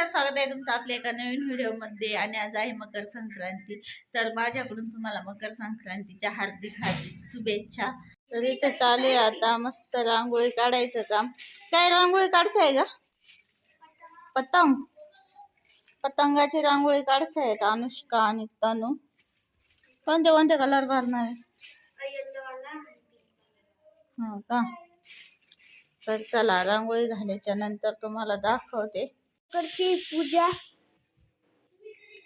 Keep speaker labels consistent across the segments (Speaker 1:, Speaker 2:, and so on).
Speaker 1: नमस्कार स्वागत आहे तुमचं आपल्या एका नवीन व्हिडिओमध्ये. आणि आज आहे मकर संक्रांती. तर माझ्याकडून तुम्हाला मकर संक्रांतीच्या हार्दिक हार्दिक शुभेच्छा. तर इथं चालू आहे आता मस्त रांगोळी काढायचं काम. काय रांगोळी काढताय का पतंग. पतंगाची रांगोळी काढतायत अनुष्का आणि तनू. कोणते कोणते कलर भरणार आहे? हा का? तर चला रांगोळी झाल्याच्यानंतर तुम्हाला दाखवते.
Speaker 2: करते पूजा.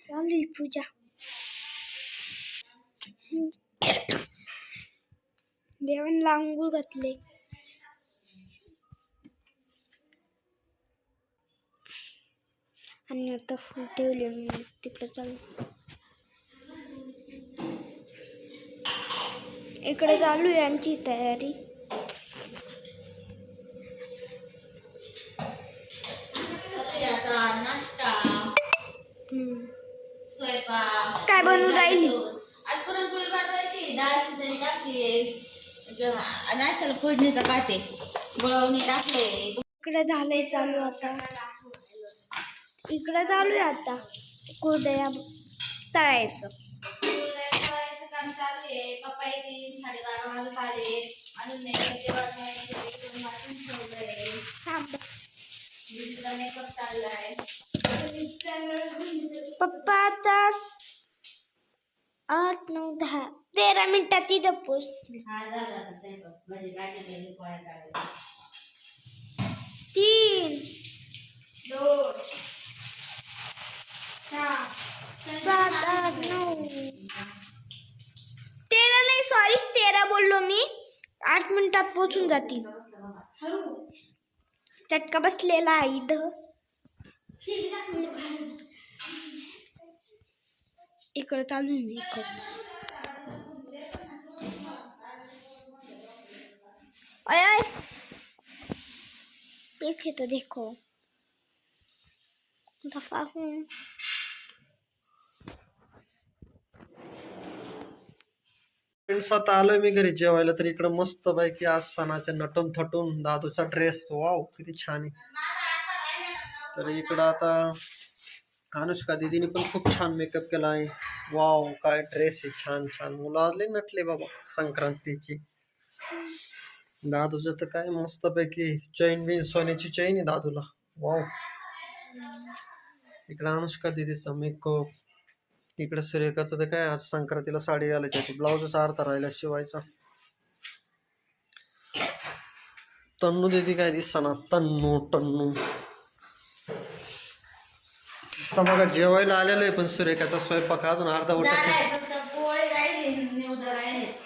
Speaker 2: चालू आहे पूजा. देवांना आंघोळ घातले. आणि आता फुल ठेवले मी. तिकडे चालू. इकडे चालू आहे यांची तयारी.
Speaker 1: नाश्ता. स्वयंपाक
Speaker 2: काय बनवून राहिली?
Speaker 1: आज पुरणपोळी बनवायची डाळ शिजवली टाकली. नाश्त्याला फोडणीचा पाते गुळवणी टाकले.
Speaker 2: इकडे झालंय चालू आता. इकडे चालू आहे आता. कुरडया तळायचं.
Speaker 1: काम चालू आहे. पप्पा येतील साडेबारा वाजत आले. अजून
Speaker 2: पप्पा आता आठ नऊ दहा तेरा
Speaker 1: काढायच्या
Speaker 2: तीन। सात, आठ नऊ तेरा नाही सॉरी तेरा बोललो मी। आठ मिनिटात पोचून जातील चटका बसलेला आहे इथं. इकडं चालू मी इकडं. अय अय देखे तो देखो. दफा हूँ
Speaker 3: फ्रेंड्स आता आलोय मी घरी जेवायला तर इकडं मस्त पैकी आज सणाचे नटून थटून दादूचा ड्रेस वाव किती छान आहे. तर इकडं आता अनुष्का दिदीने पण खूप छान मेकअप केला आहे. वाव काय ड्रेस आहे छान छान. मुलं आले नटले बाबा संक्रांतीची. दादूचं तर काय मस्त पैकी चैन बिन सोन्याची चैन आहे दादूला. वाव इकडं अनुष्का दिदीचा मेकअप इकडे सुरेखाचं तर काय आज संक्रांतीला साडी घालायची ब्लाऊजचा अर्धा राहिला शिवायचा. तन्नू दिदी काय दिसना तन्नू टन्नू. तर बघा जेवायला आलेलो आहे पण सुरेखाचा स्वयंपाक अजून अर्धा उठा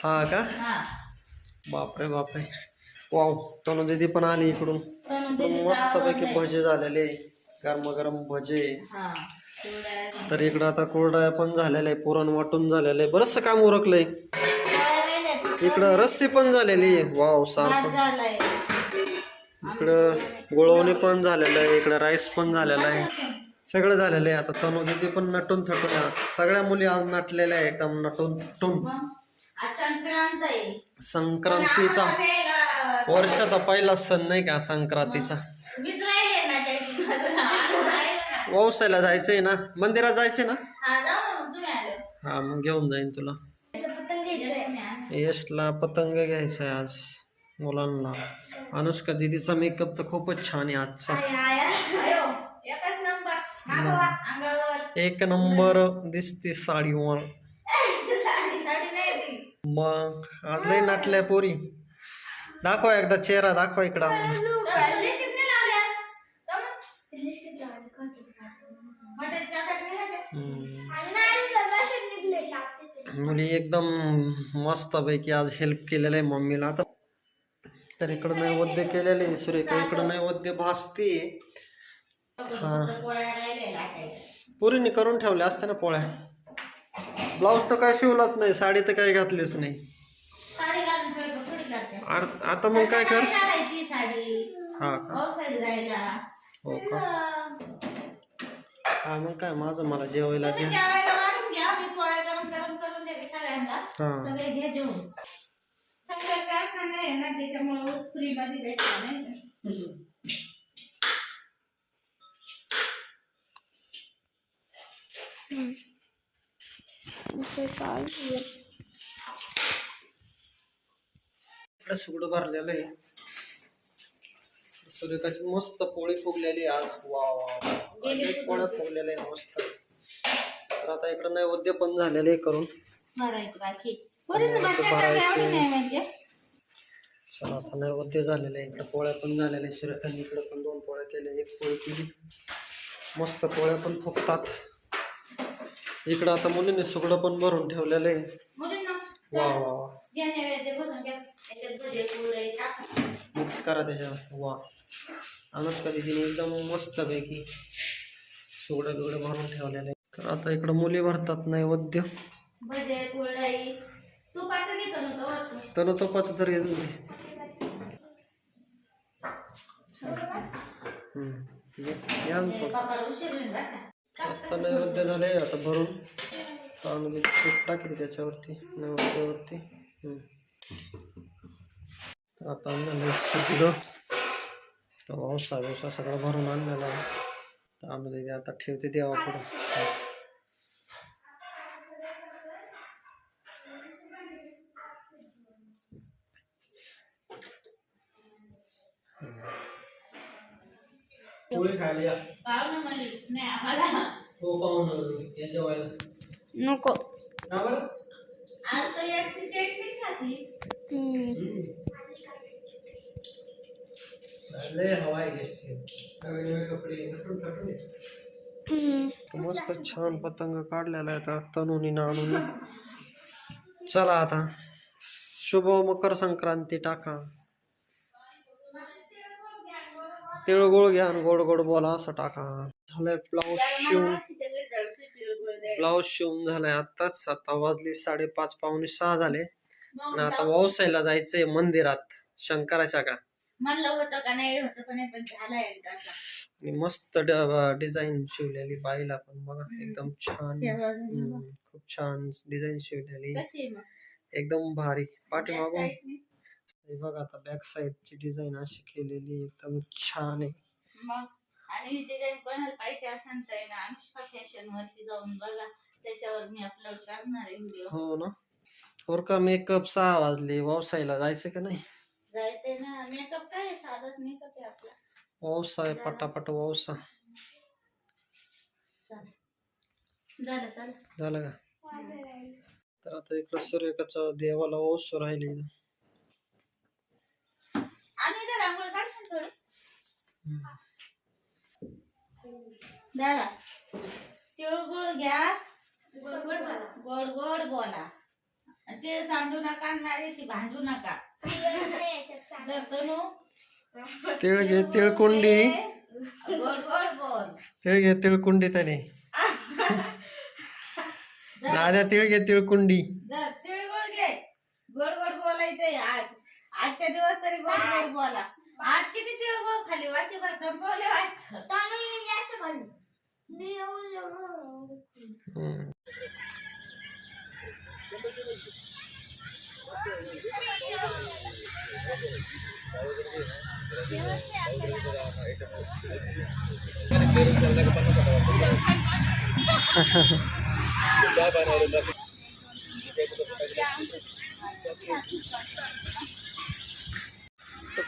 Speaker 3: हा का?
Speaker 1: हा.
Speaker 3: बापरे बापरे. वाव तनू दिदी पण आली इकडून. मस्त पैकी. भजे झालेले. गरम गरम भजे.
Speaker 1: हा.
Speaker 3: तर इकडं आता कोरड्या पण झालेल्या आहे पुरण वाटून झालेलं आहे. बरंचसं काम उरकलंय. इकडं रस्सी पण झालेली आहे. वाव सार
Speaker 1: भात
Speaker 3: पण
Speaker 1: झालाय.
Speaker 3: इकडं गुळवणी पण झालेलं आहे इकडं राईस पण झालेलं आहे. सगळं झालेलं आहे. आता तनू दिदी पण नटून थटून. सगळ्या मुली आज नटलेल्या आहे एकदम नटून थटून. संक्रांतीचा वर्षाचा पहिला सण नाही का संक्रांतीचा
Speaker 1: मीच राहिले ना त्याची राहिलं ना.
Speaker 3: वौसायला जायचंय ना? मंदिरात जायचंय ना?
Speaker 1: हा जाऊ ना मग तुम्ही आलो.
Speaker 3: हा मग घेऊन जाईन तुला.
Speaker 2: पतंग घ्यायचंय
Speaker 3: यशला पतंग घ्यायचा आहे आज मुलांना. अनुष्का दिदीचा मेकअप तर खूपच छान आहे आजचा.
Speaker 1: अयो एकच नंबर मागवा अंगावर.
Speaker 3: एक नंबर दिसते साडीवर.
Speaker 1: साडी साडी नाही ती.
Speaker 3: मग आज लय नटल्या पोरी. दाखवा एकदा चेहरा दाखवा इकडं. मुली एकदम मस्त पैकी आज हेल्प केलेलं आहे मम्मीला. आता तर इकडं नैवेद्य केलेलं आहे सुरेखा इकडं नैवेद्य भासते. हा. पुरीने करून ठेवल्या असत्या ना पोळ्या. ब्लाऊज तर काय शिवलाच नाही साडी तर काय घातलीच नाही. आता मग काय कर? हा का?
Speaker 1: जायला
Speaker 3: हो का?
Speaker 1: हा.
Speaker 3: हा मग काय माझं मला जेवायला द्या
Speaker 1: जेवायला वाढून घ्या मी पोळ्या गरम गरम करून देते सगळ्यांना
Speaker 3: हा
Speaker 1: सगळे जेवून. सगळं कारखाना आहे ना त्याच्यामुळे फ्री मध्ये द्यायचं नाही का?
Speaker 3: सुगडं भरलेलं आहे. सूर्यकाची मस्त पोळी फुगलेली आज. वा पोळ्या फुगलेल्या आहे मस्त. तर आता इकडे नैवेद्य पण झालेले आहे करून.
Speaker 1: भरायची बाकी. पोरींना बटाटा एवढी नाही म्हणजे.
Speaker 3: चला आता नैवेद्य झालेलं आहे. इकडे पोळ्या पण झालेल्या आहे सूर्यकांनी इकडे पण दोन पोळ्या केल्या. एक पोळी केली. मस्त पोळ्या पण फुगतात. इकडं आता मुलीने सुगडं पण भरून ठेवलेलं आहे.
Speaker 1: मुलींना?
Speaker 3: वा वा वा. मिक्स करा त्याच्यावर. वा. अनुष्का दिदीने एकदम मस्त पैकी सुगडं बिगडं भरून ठेवलेलं आहे. तर आता इकडं मुली भरतात नैवेद्य.
Speaker 1: भजे कुरडई तुपाचं घेतो ना तो वरतून.
Speaker 3: तर तुपाचं तर येतो या ना
Speaker 1: ते
Speaker 3: तो.
Speaker 1: बापाला उशीर होईल बरं का.
Speaker 3: आता नैवेद्य झाले आता भरून तांदूळ तूप टाकले त्याच्यावरती नैवेद्यावरती हम्म. तर आता आणलेलं तर वसा बिवसा सगळं भरून आणलेलं आहे आम्ही आता ठेवते देवाकडं पोळी खायला या
Speaker 1: पाहुणं म्हणली नाही आम्हाला.
Speaker 3: हो पाहून या जेवायला
Speaker 2: नको.
Speaker 3: का बरं?
Speaker 1: आज तो एकटी चटणी खाती.
Speaker 2: हम्म.
Speaker 3: लय हवा आहे गेस्टची नवीन नवीन कपडे. नटून थटून आहे.
Speaker 2: हम्म.
Speaker 3: मस्त छान पतंग काढलेला आहे आता तनुनी नाणून चला आता. शुभ मकर संक्रांती टाका. तिळगुळ घ्या आणि गोड गोड बोला असं टाका. झालंय ब्लाऊज शिवून. ब्लाऊज शिवून झालाय आताच आता वाजली साडेपाच पावणे सहा झाले. आणि आता व्यवसायला जायचंय मंदिरात शंकराच्या का? आणि मस्त डिझाईन शिवलेली बाईला पण बघा एकदम छान. खूप छान डिझाईन शिवलेली. एकदम भारी. पाठीमागून? हे बघा आता बॅक साईडची डिझाईन अशी केलेली एकदम छान आहे.
Speaker 1: मग आणि ही डिझाईन कोणाला पाहिजे असेल तर ना आमच्या फॅशन वरती जाऊन बघा. त्याच्यावर मी अपलोड करणार आहे व्हिडिओ
Speaker 3: हो ना. और का मेकअप सहा वाजले व्यवसायला जायचं का नाही?
Speaker 1: जायचंय ना. मेकअप काय आहे? साधाच मेकअप आहे आपला.
Speaker 3: व्यवसाय पटापट व्यवसाय
Speaker 1: चालेल. झालं
Speaker 3: झालं का? तर आता इकडं सूर्यकाचा देवाला ओस राहिली
Speaker 1: रांगोळी काढशील थोडी. दादा तिळगुळ घ्या. गोड गोड बोला. आणि ते सांडू नका आणि माझ्याशी भांडू नका. तनू.
Speaker 3: तिळ घे तिळकुंडी
Speaker 1: गोड गोड बोल.
Speaker 3: तिळ घे तिळकुंडी त्याने दाद्या तिळ घे तिळकुंडी
Speaker 1: तिळगुळ घे. गोड गोड बोलायचंय आज. आजच्या दिवस तरी गोड गोड बोला. आज किती तिळगुळ खाली वाटीभर संपवले वाटत
Speaker 3: हम्म.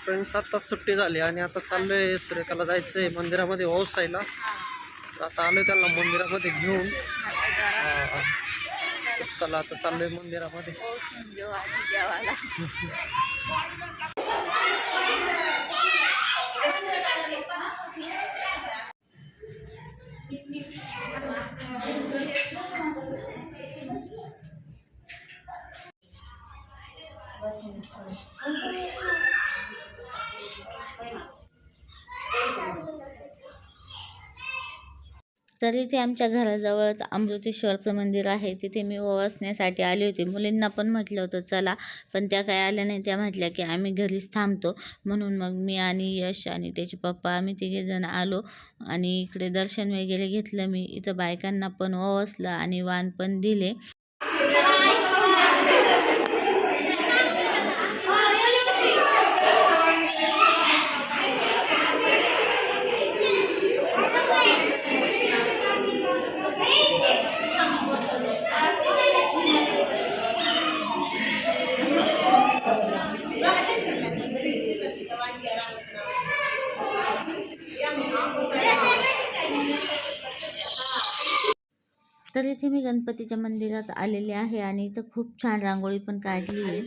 Speaker 3: फ्रेंड्स आत्ताच सुट्टी झाली आणि आता चाललोय सुरेखाला जायचंय मंदिरामध्ये ओसायला आता आलोय त्यांना मंदिरामध्ये घेऊन. चला आता चाललोय मंदिरामध्ये.
Speaker 1: तर इथे आमच्या घराजवळच अमृतेश्वरचं मंदिर आहे. तिथे मी ओवासण्यासाठी आली होती. मुलींना पण म्हटलं होतं चला. पण त्या काय आल्या नाही. त्या म्हटल्या की आम्ही घरीच थांबतो. म्हणून मग मी आणि यश आणि त्याचे पप्पा आम्ही तिघेजण आलो आणि इकडे दर्शन वगैरे घेतलं. मी इथं बायकांना पण ओवसलं आणि वाण पण दिले.
Speaker 4: तर इथे मी गणपतीच्या मंदिरात आलेले आहे आणि इथं खूप छान रांगोळी पण काढली आहे.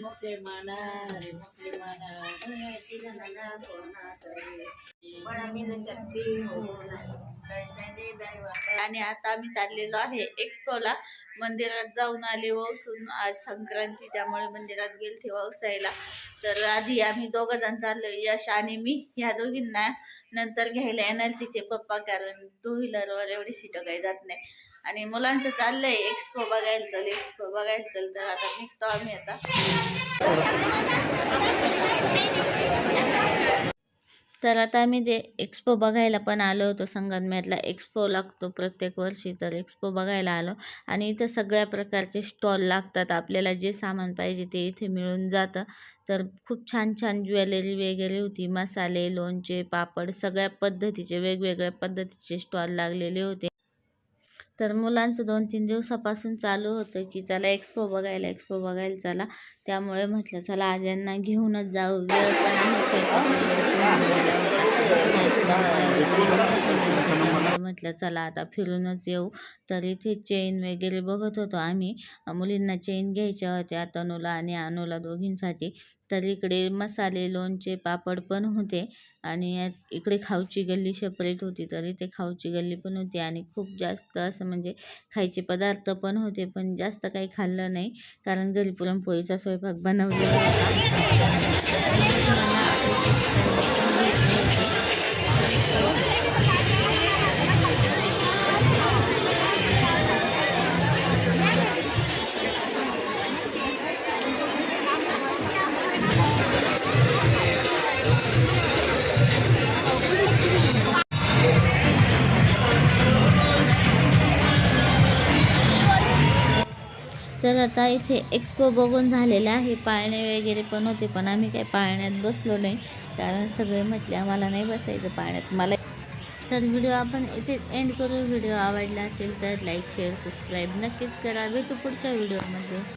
Speaker 4: आणि आता आम्ही चाललेलो आहे एक्सपोला. मंदिरात जाऊन आले वसून आज संक्रांती त्यामुळे मंदिरात गेलते वसायला तर आधी आम्ही दोघं जण चाललो यश आणि मी. ह्या दोघींना नंतर घ्यायला येणार तिचे पप्पा कारण टू व्हीलरवर एवढी सीटं काही जात नाही. आणि मुलांचं चाललंय एक्सपो बघायला चल एक्सपो बघायला चल. तर आता निघतो आम्ही आता. तर आता आम्ही जे एक्सपो बघायला पण आलो होतो संगमनेरला एक्सपो लागतो प्रत्येक वर्षी तर एक्सपो बघायला आलो. आणि इथं सगळ्या प्रकारचे स्टॉल लागतात आपल्याला जे सामान पाहिजे ते इथे मिळून जातं. तर खूप छान छान ज्वेलरी वगैरे होती मसाले लोणचे पापड सगळ्या पद्धतीचे वेगवेगळ्या पद्धतीचे स्टॉल लागलेले होते. तर मुलांचं दोन तीन दिवसापासून चालू होतं की चला एक्सपो बघायला एक्सपो बघायला चला. त्यामुळे म्हटलं चला आज यांना घेऊनच जाऊ. वेळ पण आहे स्वयंपाक वगैरे पण झालेला होता. म्हटलं चला आता फिरूनच येऊ. तर इथे चेन वगैरे बघत होतो आम्ही. मुलींना चेन घ्यायच्या होत्या तनूला आणि अनुला दोघींसाठी. तर इकडे मसाले लोणचे पापड पण होते आणि इकडे खाऊची गल्ली सेपरेट होती. तर इथे खाऊची गल्ली पण होती आणि खूप जास्त असं म्हणजे खायचे पदार्थ पण होते पण जास्त काही खाल्लं नाही. कारण घरी पुरणपोळीचा स्वयंपाक बनवलेला तर आता इथे एक्सपो बघून झालेला आहे. पाळणे वगैरे पण होते पण आम्ही काही पाळण्यात बसलो नाही. कारण सगळे म्हटले आम्हाला नाही बसायचं पाळण्यात. मला तर व्हिडिओ आपण इथे एंड करू. व्हिडिओ आवडला असेल तर लाईक शेअर सबस्क्राईब नक्कीच करा. भेटू पुढच्या व्हिडिओमध्ये